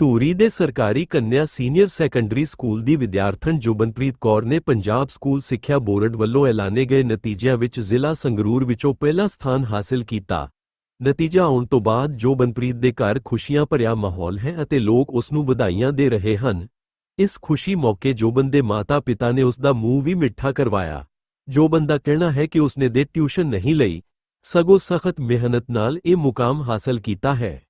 ਧੂਰੀ ਦੇ ਸਰਕਾਰੀ ਕੰਨਿਆ senior secondary school ਦੀ ਵਿਦਿਆਰਥਣ ਜੋਬਨਪ੍ਰੀਤ ਕੌਰ ਨੇ ਪੰਜਾਬ ਸਕੂਲ ਸਿੱਖਿਆ ਬੋਰਡ ਵੱਲੋਂ ਐਲਾਨੇ ਗਏ ਨਤੀਜਿਆਂ ਵਿੱਚ ਜ਼ਿਲ੍ਹਾ ਸੰਗਰੂਰ ਵਿੱਚੋਂ ਪਹਿਲਾ ਸਥਾਨ ਹਾਸਲ ਕੀਤਾ। ਨਤੀਜਾ ਆਉਣ ਤੋਂ ਬਾਅਦ ਜੋਬਨਪ੍ਰੀਤ ਦੇ ਘਰ ਖੁਸ਼ੀਆਂ ਭਰਿਆ ਮਾਹੌਲ ਹੈ ਅਤੇ ਲੋਕ ਉਸ ਨੂੰ ਵਧਾਈਆਂ ਦੇ ਰਹੇ ਹਨ। ਇਸ ਖੁਸ਼ੀ ਮੌਕੇ ਜੋਬਨ ਦੇ ਮਾਤਾ-ਪਿਤਾ ਨੇ ਉਸ ਦਾ ਮੂੰਹ ਵੀ ਮਿੱਠਾ ਕਰਵਾਇਆ। ਜੋਬਨ ਦਾ ਕਹਿਣਾ ਹੈ ਕਿ ਉਸਨੇ ਦੇ ਟਿਊਸ਼ਨ ਨਹੀਂ ਲਈ, ਸਗੋਂ ਸਖਤ ਮਿਹਨਤ ਨਾਲ ਇਹ ਮੁਕਾਮ ਹਾਸਲ ਕੀਤਾ ਹੈ।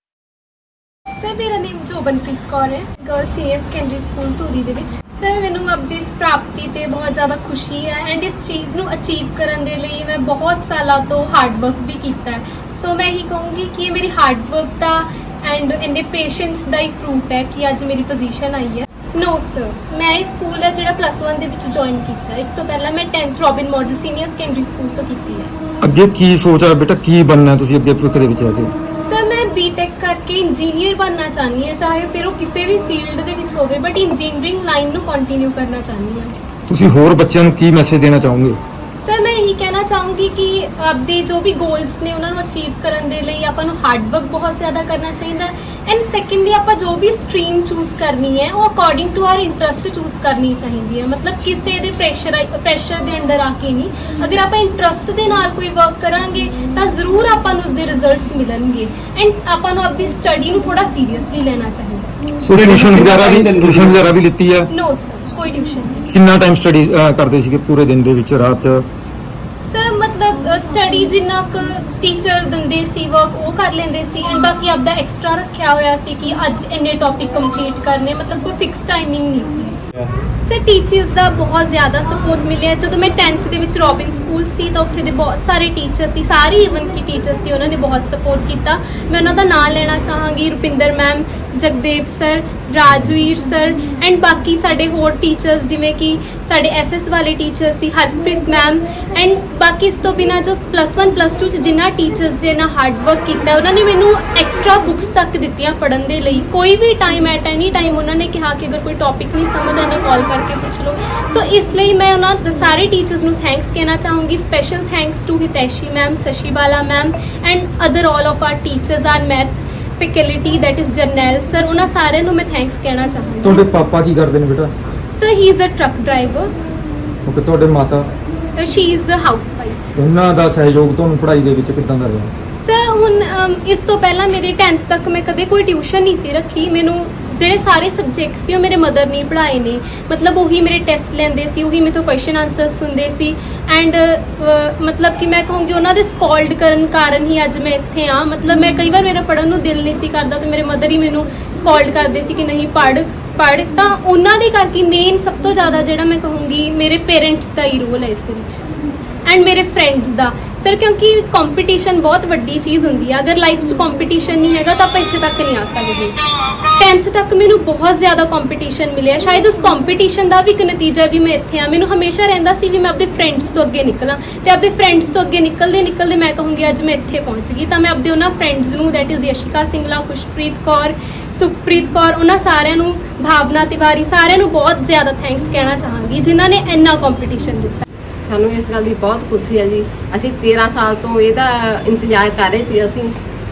ਸਰ ਮੇਰਾ ਨਾਮ ਜੋਬਨਪ੍ਰੀਤ ਕੌਰ ਹੈ। Girl senior secondary school Dhuri ਦੇ ਵਿੱਚ। ਸਰ ਮੈਨੂੰ ਆਪਣੀ ਇਸ ਪ੍ਰਾਪਤੀ ਤੇ ਬਹੁਤ ਜ਼ਿਆਦਾ ਖੁਸ਼ੀ ਹੈ ਐਂਡ ਇਸ ਚੀਜ਼ ਨੂੰ ਅਚੀਵ ਕਰਨ ਦੇ ਲਈ ਮੈਂ ਬਹੁਤ ਸਾਲਾਂ ਤੋਂ ਹਾਰਡ ਵਰਕ ਵੀ ਕੀਤਾ ਹੈ। ਸੋ ਮੈਂ ਇਹੀ ਕਹੂੰਗੀ ਕਿ ਇਹ ਮੇਰੀ ਹਾਰਡ ਵਰਕ ਦਾ ਐਂਡ ਇਹਦੇ ਪੇਸ਼ੈਂਸ ਦਾ ਹੀ ਫਰੂਟ ਹੈ ਕਿ ਅੱਜ ਮੇਰੀ ਪੋਜੀਸ਼ਨ ਆਈ ਹੈ। ਨੋ ਸਰ ਮੈਂ ਇਹ ਸਕੂਲ ਹੈ ਜਿਹੜਾ ਪਲੱਸ 1 ਦੇ ਵਿੱਚ ਜੁਆਇਨ ਕੀਤਾ ਇਸ ਤੋਂ ਪਹਿਲਾਂ ਮੈਂ 10th Robin model senior secondary school ਤੋਂ ਕੀਤੀ ਹੈ। ਅੱਗੇ ਕੀ ਸੋਚ ਆ ਬੇਟਾ? ਕੀ ਬਣਨਾ ਹੈ ਤੁਸੀਂ ਅੱਗੇ ਭਵਿੱਖ ਦੇ ਵਿੱਚ ਆ ਕੇ? ਸਰ ਬੀਟੈਕ ਕਰਕੇ ਇੰਜੀਨੀਅਰ ਬਣਨਾ ਚਾਹੁੰਦੀ ਹਾਂ, ਚਾਹੇ ਫਿਰ ਉਹ ਕਿਸੇ ਵੀ ਫੀਲਡ ਦੇ ਵਿੱਚ ਹੋਵੇ ਬਟ ਇੰਜੀਨੀਅਰਿੰਗ ਲਾਈਨ ਨੂੰ ਕੰਟੀਨਿਊ ਕਰਨਾ ਚਾਹੁੰਦੀ ਹਾਂ। ਤੁਸੀਂ ਹੋਰ ਬੱਚਿਆਂ ਨੂੰ ਕੀ ਮੈਸੇਜ ਦੇਣਾ ਚਾਹੋਗੇ? ਸਰ ਮੈਂ ਇਹੀ ਕਹਿਣਾ ਚਾਹੂੰਗੀ ਕਿ ਆਪਦੇ ਜੋ ਵੀ ਗੋਲਸ ਨੇ ਉਹਨਾਂ ਨੂੰ ਅਚੀਵ ਕਰਨ ਦੇ ਲਈ ਆਪਾਂ ਨੂੰ ਹਾਰਡ ਵਰਕ ਬਹੁਤ ਜ਼ਿਆਦਾ ਕਰਨਾ ਚਾਹੀਦਾ ਐਂਡ ਸੈਕੰਡਲੀ ਆਪਾਂ ਜੋ ਵੀ ਸਟਰੀਮ ਚੂਜ਼ ਕਰਨੀ ਹੈ ਉਹ according to our interest choose ਕਰਨੀ ਚਾਹੀਦੀ ਹੈ। ਮਤਲਬ ਕਿਸੇ ਦੇ ਪ੍ਰੈਸ਼ਰ ਪ੍ਰੈਸ਼ਰ ਦੇ ਅੰਡਰ ਆ ਕੇ ਨਹੀਂ। ਅਗਰ ਆਪਾਂ ਇੰਟਰਸਟ ਦੇ ਨਾਲ ਕੋਈ ਵਰਕ ਕਰਾਂਗੇ ਤਾਂ ਜ਼ਰੂਰ ਆਪਾਂ ਨੂੰ ਉਸਦੇ ਰਿਜ਼ਲਟਸ ਮਿਲਣਗੇ। ਐਂਡ ਆਪਾਂ ਨੂੰ ਆਪਣੀ ਸਟੱਡੀ ਨੂੰ ਥੋੜਾ ਸੀਰੀਅਸਲੀ ਲੈਣਾ ਚਾਹੀਦਾ। ਸੋ ਟਿਊਸ਼ਨ ਵਗੈਰਾ ਵੀ ਟਿਊਸ਼ਨ ਵਗੈਰਾ ਵੀ ਲਿੱਤੀ ਹੈ? ਨੋ ਸਰ ਕੋਈ ਟਿਊਸ਼ਨ ਕਿੰਨਾ ਟਾਈਮ ਸਟੱਡੀ ਕਰਦੇ ਸੀਗੇ ਪੂਰੇ ਦਿਨ ਦੇ ਵਿੱਚ, ਰਾਤ ਚ? ਸਰ ਮਤਲਬ ਸਟੱਡੀ ਜਿੰਨਾ ਕੁ ਟੀਚਰ ਦਿੰਦੇ ਸੀ ਵਰਕ ਉਹ ਕਰ ਲੈਂਦੇ ਸੀ ਐਂਡ ਬਾਕੀ ਆਪਦਾ ਐਕਸਟਰਾ ਰੱਖਿਆ ਹੋਇਆ ਸੀ ਕਿ ਅੱਜ ਇੰਨੇ ਟੌਪਿਕ ਕੰਪਲੀਟ ਕਰਨੇ, ਮਤਲਬ ਕੋਈ ਫਿਕਸ ਟਾਈਮਿੰਗ ਨਹੀਂ ਸੀ। ਸਰ ਟੀਚਰਸ ਦਾ ਬਹੁਤ ਜ਼ਿਆਦਾ ਸਪੋਰਟ ਮਿਲਿਆ। ਜਦੋਂ ਮੈਂ 10th ਦੇ ਵਿੱਚ ਰੋਬਿਨ ਸਕੂਲ ਸੀ, ਤਾਂ ਉੱਥੇ ਦੇ ਬਹੁਤ ਸਾਰੇ ਟੀਚਰ ਸੀ, ਸਾਰੇ ਇਵਨ ਕਿ ਟੀਚਰ ਸੀ, ਉਹਨਾਂ ਨੇ ਬਹੁਤ ਸਪੋਰਟ ਕੀਤਾ। ਮੈਂ ਉਹਨਾਂ ਦਾ ਨਾਮ ਲੈਣਾ ਚਾਹਾਂਗੀ, Rupinder ma'am, Jagdev sir Rajveer sir and ਬਾਕੀ ਸਾਡੇ ਹੋਰ ਟੀਚਰਸ ਜਿਵੇਂ ਕਿ ਸਾਡੇ ਐਸਐਸ ਵਾਲੇ ਟੀਚਰ ਸੀ, ਹਰਪ੍ਰੀਤ ਮੈਮ ਐਂਡ ਬਾਕੀ ਇਸ ਤੋਂ ਬਿਨਾ ਜੋ ਪਲੱਸ 1 ਪਲੱਸ 2 ਚ ਜਿੰਨਾ ਟੀਚਰਸ ਨੇ ਨਾ ਹਾਰਡ ਵਰਕ ਕੀਤਾ, ਉਹਨਾਂ ਨੇ ਮੈਨੂੰ ਐਕਸਟਰਾ ਬੁੱਕਸ ਤੱਕ ਦਿੱਤੀਆਂ ਪੜਨ ਦੇ ਲਈ। ਕੋਈ ਵੀ ਟਾਈਮ ਐਟ ਐਨੀ ਟਾਈਮ ਉਹਨਾਂ ਨੇ ਕਿਹਾ ਕਿ ਅਗਰ ਕੋਈ ਟੌਪਿਕ ਨਹੀਂ ਸਮਝ ਆਉਂਦਾ ਕਾਲ ਕਰਕੇ ਪੁੱਛ ਲਓ। ਸੋ ਇਸ ਲਈ ਮੈਂ ਉਹਨਾਂ ਸਾਰੇ ਟੀਚਰਸ ਨੂੰ ਥੈਂਕਸ ਕਹਿਣਾ ਚਾਹੂੰਗੀ। Special thanks to Hitaishi ma'am Sashi Bala ma'am and other all of our teachers our math faculty that is Jarnail sir ਉਹਨਾਂ ਸਾਰਿਆਂ ਨੂੰ ਮੈਂ ਥੈਂਕਸ ਕਹਿਣਾ ਚਾਹਾਂਗੀ। ਤੁਹਾਡੇ ਪਾਪਾ ਕੀ ਕਰਦੇ ਨੇ ਬੇਟਾ? Sir he is a truck driver ਕਿਉਂਕਿ ਤੁਹਾਡੇ ਮਾਤਾ? ਸ਼ੀ ਇਜ਼ ਅ ਹਾਊਸਵਾਈਫ ਉਹਨਾਂ ਦਾ ਸਹਿਯੋਗ ਤੁਹਾਨੂੰ ਪੜ੍ਹਾਈ ਦੇ ਵਿੱਚ ਕਿੱਦਾਂ ਦਾ ਰਿਹਾ? ਸਰ ਹੁਣ ਅਮ, ਇਸ ਤੋਂ ਪਹਿਲਾਂ ਮੇਰੇ 10th ਤੱਕ ਮੈਂ ਕਦੇ ਕੋਈ ਟਿਊਸ਼ਨ ਨਹੀਂ ਸੀ ਰੱਖੀ। ਮੈਨੂੰ ਜਿਹੜੇ ਸਾਰੇ ਸਬਜੈਕਟ ਸੀ, ਉਹ ਮੇਰੇ ਮਦਰ ਨੇ ਪੜ੍ਹਾਏ ਨੇ। ਮਤਲਬ ਉਹੀ ਮੇਰੇ ਟੈਸਟ ਲੈਂਦੇ ਸੀ, ਉਹੀ ਮੇਥੋਂ ਕੁਐਸਚਨ ਆਨਸਰਸ ਸੁਣਦੇ ਸੀ। ਐਂਡ ਮਤਲਬ ਕਿ ਮੈਂ ਕਹੂੰਗੀ ਉਹਨਾਂ ਦੇ ਸਕਾਲਡ ਕਰਨ ਕਾਰਨ ਹੀ ਅੱਜ ਮੈਂ ਇੱਥੇ ਆ ਮਤਲਬ ਮੈਂ ਕਈ ਵਾਰ ਮੇਰਾ ਪੜਨ ਨੂੰ ਦਿਲ ਨਹੀਂ ਸੀ ਕਰਦਾ ਤੇ ਮੇਰੇ ਮਦਰ ਹੀ ਮੈਨੂੰ ਸਕਾਲਡ ਕਰਦੇ ਸੀ ਕਿ ਨਹੀਂ ਪੜ੍ਹ ਪੜ੍ਹ। ਤਾਂ ਉਹਨਾਂ ਦੇ ਕਰਕੇ ਮੇਨ ਸਭ ਤੋਂ ਜ਼ਿਆਦਾ ਜਿਹੜਾ ਮੈਂ ਕਹੂੰਗੀ ਮੇਰੇ ਪੇਰੈਂਟਸ ਦਾ ਹੀ ਰੋਲ ਹੈ ਇਸ ਦੇ ਵਿੱਚ। ਐਂਡ ਮੇਰੇ ਫਰੈਂਡਸ ਦਾ ਸਰ ਕਿਉਂਕਿ ਕੰਪੀਟੀਸ਼ਨ ਬਹੁਤ ਵੱਡੀ ਚੀਜ਼ ਹੁੰਦੀ ਹੈ ਅਗਰ ਲਾਈਫ 'ਚ ਕੰਪੀਟੀਸ਼ਨ ਨਹੀਂ ਹੈਗਾ ਤਾਂ ਆਪਾਂ ਇੱਥੇ ਤੱਕ ਨਹੀਂ ਆ ਸਕਦੇ। 10th ਤੱਕ ਮੈਨੂੰ ਬਹੁਤ ਜ਼ਿਆਦਾ ਕੰਪੀਟੀਸ਼ਨ ਮਿਲਿਆ। ਸ਼ਾਇਦ ਉਸ ਕੰਪੀਟੀਸ਼ਨ ਦਾ ਵੀ ਇੱਕ ਨਤੀਜਾ ਵੀ ਮੈਂ ਇੱਥੇ ਆ। ਮੈਨੂੰ ਹਮੇਸ਼ਾ ਰਹਿੰਦਾ ਸੀ ਵੀ ਮੈਂ ਆਪਣੇ ਫਰੈਂਡਸ ਤੋਂ ਅੱਗੇ ਨਿਕਲਾਂ। ਤੇ ਆਪਣੇ ਫਰੈਂਡਸ ਤੋਂ ਅੱਗੇ ਨਿਕਲਦੇ ਨਿਕਲਦੇ ਮੈਂ ਕਹੂੰਗੀ, ਅੱਜ ਮੈਂ ਇੱਥੇ ਪਹੁੰਚ ਗਈ। ਤਾਂ ਮੈਂ ਆਪਣੇ ਉਹਨਾਂ ਫਰੈਂਡਸ ਨੂੰ ਦੈਟ ਇਜ਼ ਯਸ਼ਿਕਾ ਸਿੰਗਲਾ, ਖੁਸ਼ਪ੍ਰੀਤ ਕੌਰ, ਸੁਖਪ੍ਰੀਤ ਕੌਰ, ਉਹਨਾਂ ਸਾਰਿਆਂ ਨੂੰ, ਭਾਵਨਾ ਤਿਵਾਰੀ, ਸਾਰਿਆਂ ਨੂੰ ਬਹੁਤ ਜ਼ਿਆਦਾ ਥੈਂਕਸ ਕਹਿਣਾ ਚਾਹਾਂਗੀ, ਜਿਨ੍ਹਾਂ ਨੇ ਇੰਨਾ ਕੰਪੀਟੀਸ਼ਨ ਦਿੱਤਾ। ਸਾਨੂੰ ਇਸ ਗੱਲ ਦੀ ਬਹੁਤ ਖੁਸ਼ੀ ਹੈ ਜੀ। ਅਸੀਂ 13 ਸਾਲ ਤੋਂ ਇਹਦਾ ਇੰਤਜ਼ਾਰ ਕਰ ਰਹੇ ਸੀ। ਅਸੀਂ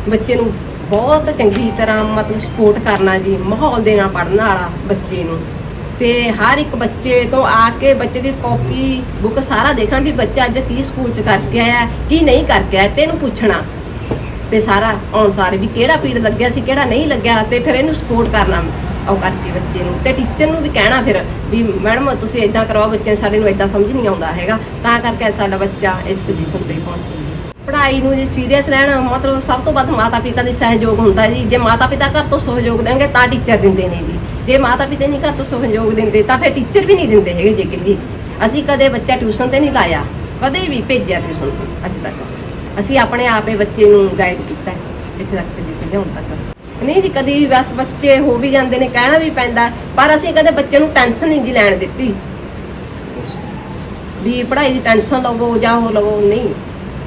ਬੱਚੇ ਨੂੰ ਬਹੁਤ ਚੰਗੀ ਤਰ੍ਹਾਂ ਮਤਲਬ ਸਪੋਰਟ ਕਰਨਾ ਜੀ, ਮਾਹੌਲ ਦੇਣਾ ਪੜਨ ਵਾਲਾ ਬੱਚੇ ਨੂੰ। ਤੇ ਹਰ ਇੱਕ ਬੱਚੇ ਤੋਂ ਆ ਕੇ ਬੱਚੇ ਦੀ ਕਾਪੀ ਬੁੱਕ ਸਾਰਾ ਦੇਖਣਾ ਵੀ ਬੱਚਾ ਅੱਜ ਕੀ ਸਕੂਲ ਚ ਕਰਕੇ ਆਇਆ, ਕੀ ਨਹੀਂ ਕਰਕੇ ਆਇਆ, ਤੇ ਇਹਨੂੰ ਪੁੱਛਣਾ। ਤੇ ਸਾਰਾ ਆਉਣ ਸਾਰੇ ਵੀ ਕਿਹੜਾ ਪੀੜ ਲੱਗਿਆ ਸੀ, ਕਿਹੜਾ ਨਹੀਂ ਲੱਗਿਆ, ਤੇ ਫਿਰ ਇਹਨੂੰ ਸਪੋਰਟ ਕਰਨਾ। ਉਹ ਕਰਕੇ ਬੱਚੇ ਨੂੰ। ਤੇ ਟੀਚਰ ਨੂੰ ਵੀ ਕਹਿਣਾ ਫਿਰ ਵੀ, ਮੈਡਮ, ਤੁਸੀਂ ਇਦਾਂ ਕਰਵਾਓ ਬੱਚੇ ਨੂੰ ਸਾਡੇ ਨੂੰ ਇਦਾਂ ਸਮਝ ਨਹੀਂ ਆਉਂਦਾ ਹੈਗਾ। ਤਾਂ ਕਰਕੇ ਸਾਡਾ ਬੱਚਾ ਇਸ ਪੋਜੀਸ਼ਨ ਤੇ ਪਹੁੰਚ ਪੜ੍ਹਾਈ ਨੂੰ ਜੇ ਸੀਰੀਅਸ ਰਹਿਣ, ਮਤਲਬ ਸਭ ਤੋਂ ਵੱਧ ਮਾਤਾ ਪਿਤਾ ਦੀ ਸਹਿਯੋਗ ਹੁੰਦਾ ਜੀ। ਜੇ ਮਾਤਾ ਪਿਤਾ ਘਰ ਤੋਂ ਸਹਿਯੋਗ ਦੇਣਗੇ, ਤਾਂ ਟੀਚਰ ਦਿੰਦੇ ਨੇ ਜੀ। ਜੇ ਮਾਤਾ ਪਿਤਾ ਨਹੀਂ ਘਰ ਤੋਂ ਸਹਿਯੋਗ ਦਿੰਦੇ, ਤਾਂ ਫਿਰ ਟੀਚਰ ਵੀ ਨਹੀਂ ਦਿੰਦੇ ਹੈਗੇ ਜੇ ਕਿ ਅਸੀਂ ਕਦੇ ਬੱਚਾ ਟਿਊਸ਼ਨ ਤੇ ਨਹੀਂ ਲਾਇਆ। ਕਦੇ ਵੀ ਭੇਜਿਆ ਟਿਊਸ਼ਨ ਅੱਜ ਤੱਕ। ਅਸੀਂ ਆਪਣੇ ਆਪੇ ਬੱਚੇ ਨੂੰ ਗਾਈਡ ਕੀਤਾ ਇੱਥੇ ਤੱਕ ਪੋਜੀਸ਼ਨ ਲਿਆਉਣ ਤੱਕ। ਨਹੀਂ ਜੀ, ਕਦੀ ਬਸ ਬੱਚੇ ਹੋ ਵੀ ਜਾਂਦੇ ਨੇ, ਕਹਿਣਾ ਵੀ ਪੈਂਦਾ, ਪਰ ਅਸੀਂ ਕਦੇ ਬੱਚੇ ਨੂੰ ਟੈਨਸ਼ਨ ਨਹੀਂ ਜੀ ਲੈਣ ਦਿੱਤੀ। ਵੀ ਪੜ੍ਹਾਈ ਦੀ ਟੈਨਸ਼ਨ ਲਵੋ ਜਾਂ ਉਹ ਲਵੋ, ਨਹੀਂ।